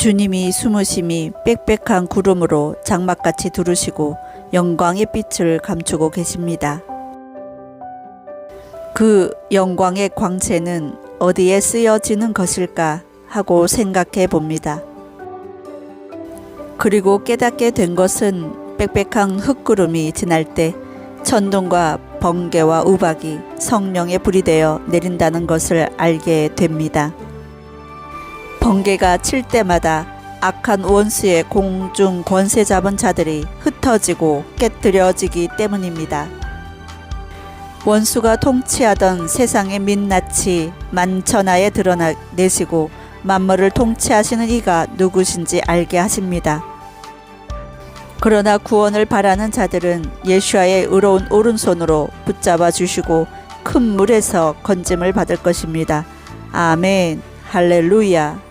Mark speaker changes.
Speaker 1: 주님이 숨으심이 빽빽한 구름으로 장막같이 두르시고 영광의 빛을 감추고 계십니다. 그 영광의 광채는 어디에 쓰여지는 것일까 하고 생각해 봅니다. 그리고 깨닫게 된 것은 빽빽한 흙구름이 지날 때 천둥과 번개와 우박이 성령의 불이 되어 내린다는 것을 알게 됩니다. 번개가 칠 때마다 악한 원수의 공중 권세 잡은 자들이 흩어지고 깨뜨려지기 때문입니다. 원수가 통치하던 세상의 민낯이 만천하에 드러내시고 만물을 통치하시는 이가 누구신지 알게 하십니다. 그러나 구원을 바라는 자들은 예수와의 의로운 오른손으로 붙잡아 주시고 큰 물에서 건짐을 받을 것입니다. 아멘. 할렐루야.